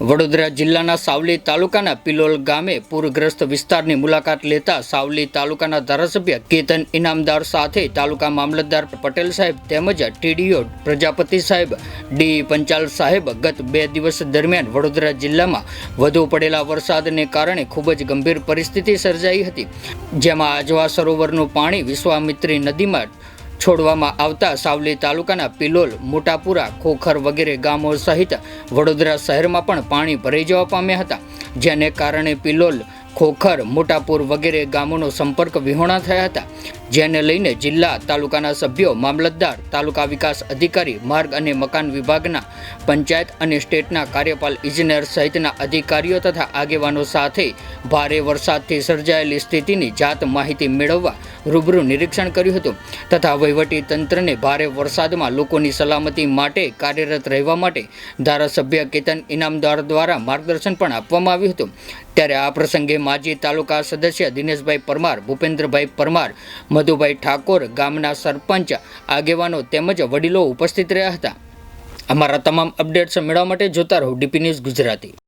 વડોદરા જિલ્લાના સાવલી તાલુકાના પિલોલ ગામે પૂરગ્રસ્ત વિસ્તારની મુલાકાત લેતા સાવલી તાલુકાના ધારાસભ્ય કેતન ઇનામદાર સાથે તાલુકા મામલતદાર પટેલ સાહેબ તેમજ ટીડીઓ પ્રજાપતિ સાહેબ, ડી પંચાલ સાહેબ ગત બે દિવસ દરમિયાન વડોદરા જિલ્લામાં વધુ પડેલા વરસાદને કારણે ખૂબ જ ગંભીર પરિસ્થિતિ સર્જાઈ હતી. જેમાં આજવા સરોવરનું પાણી વિશ્વામિત્રી નદીમાં છોડવામાં આવતા સાવલી તાલુકાના પિલોલ, મોટાપુરા, ખોખર વગેરે ગામો સહિત વડોદરા શહેરમાં પણ પાણી ભરાઈ જવા પામ્યા હતા, જેને કારણે પિલોલ ખોખર, મોટાપુર વગેરે ગામોનો સંપર્ક વિહોણા થયા હતા. જેને લઈને જિલ્લા તાલુકાના સભ્યો, મામલતદાર, તાલુકા વિકાસ અધિકારી, માર્ગ અને મકાન વિભાગના, પંચાયત અને સ્ટેટના કાર્યપાલ, ઇજનેર સહિતના અધિકારીઓ તથા આગેવાનો સાથે ભારે વરસાદથી સર્જાયેલી સ્થિતિની જાત માહિતી મેળવવા રૂબરૂ નિરીક્ષણ કર્યું હતું. તથા વહીવટી તંત્રને ભારે વરસાદમાં લોકોની સલામતી માટે કાર્યરત રહેવા માટે ધારાસભ્ય કેતન ઇનામદાર દ્વારા માર્ગદર્શન પણ આપવામાં આવ્યું હતું. ત્યારે આ પ્રસંગે માજી તાલુકા સદસ્ય દિનેશભાઈ પરમાર, ભૂપેન્દ્રભાઈ પરમાર, મધુભાઈ ઠાકોર, ગામના સરપંચ, આગેવાનો તેમજ વડીલો ઉપસ્થિત રહ્યા હતા. અમારા તમામ અપડેટ્સ મેળવવા માટે જોતા રહો ડીપી ન્યૂઝ ગુજરાતી.